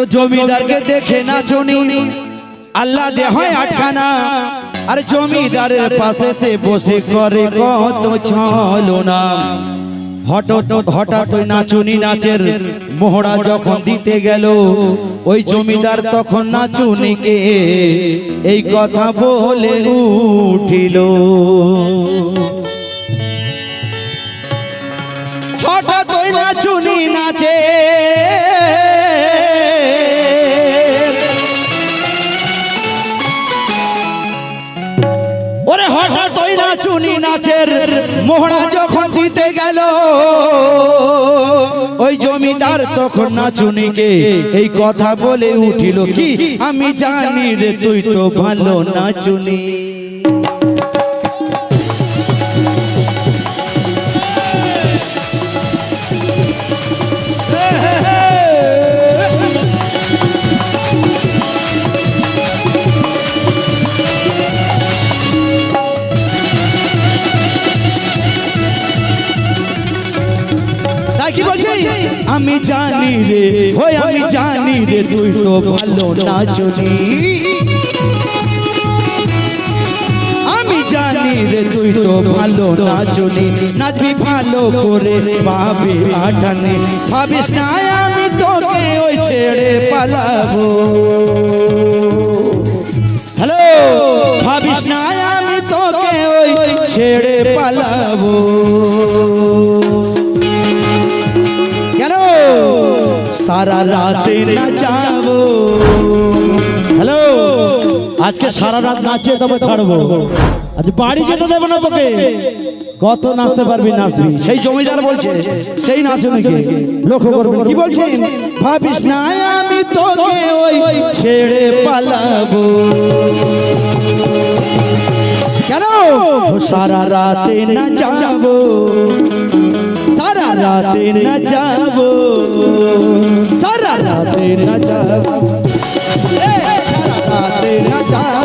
তো জমিদারকে দেখে নাচুনি আল্লাহ দে হয় আটখানা। আর জমিদারের পাশে সে বসে করে কত ছলো না হঠাৎ হঠাৎ ওই নাচুনি নাচের মোহরা যখন দিতে গেল ওই জমিদার তখন নাচুনিকে এই কথা বলে উঠিল। হঠাৎ নাচুনি নাচে মোহরা যখন দিতে গেল, ওই জমিদার তখন নাচুনিকে এই কথা বলে উঠিল কি, আমি জানি রে তুই তো ভালো নাচুনি। আমি জানি রে ওই আমি জানি রে তুই তো ভালো নাচনি। আমি জানি রে তুই তো ভালো নাচনি। নাচবি ভালো করে ভাবে আঠানে ভাবিস না আমি তোকে ওই ছেড়ে পালাবো। হ্যালো ভাবিস না আমি তোকে ওই ছেড়ে পালাবো। সারা রাতে নাচাবো হ্যালো আজকে সারা রাত নাচিয়ে তবে ছাড়বো। আজ বাড়ি যেতে দেবো না তোকে। কত নাচতে পারবি নাচবি? সেই জমিদার বলছে, সেই নাচে নাকি? লক্ষ্য করবি। কি বলছে? ভাবিস না আমি তোকে ওই ছেড়ে পালাবো। কেন? সারা রাতে নাচাবো সারা রাতে নাচাবো সারা রাতে না যাব। রাতে না সারা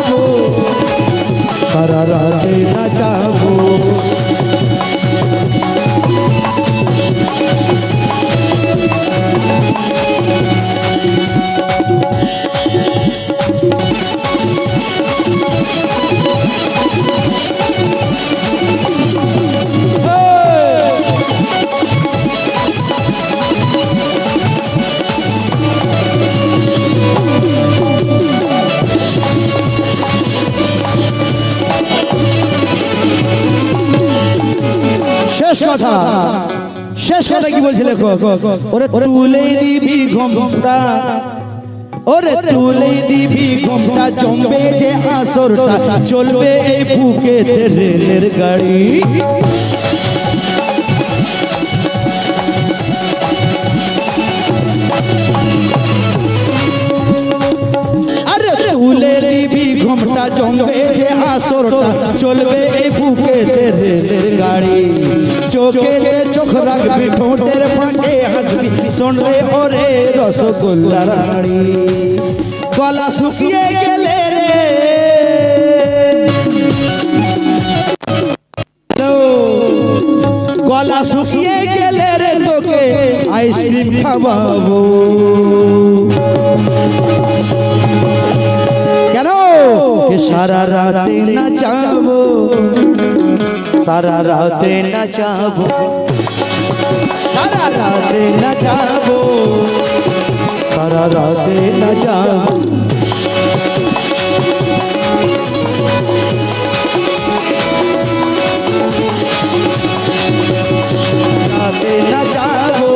শেষ কথা। শেষ কথা। কি বলছিলে ওরে তুলে দিবি ঘোমটা। ওরে তুলে দিবি ঘোমটা। জমবে যে আসরটা। চলবে এই বুকে রেলের গাড়ি। জমবে যে আসরটা চলবে এই বুকে রেলের গাড়ি। চোখে চোখ রাখবি ঠোঁটের ফাঁকে হাসবি। শোনবে ওরে রসগোল্লা রাড়ি গলা শুকিয়ে গেলে রে। গলা শুকিয়ে গেলে রে তোকে আইসক্রিম খাওয়াবো। সারা রাতে নাচাবো সারা রাতে নাচাবো সারা রাতে নাচাবো সারা রাতে নাচাবো রাতে নাচাবো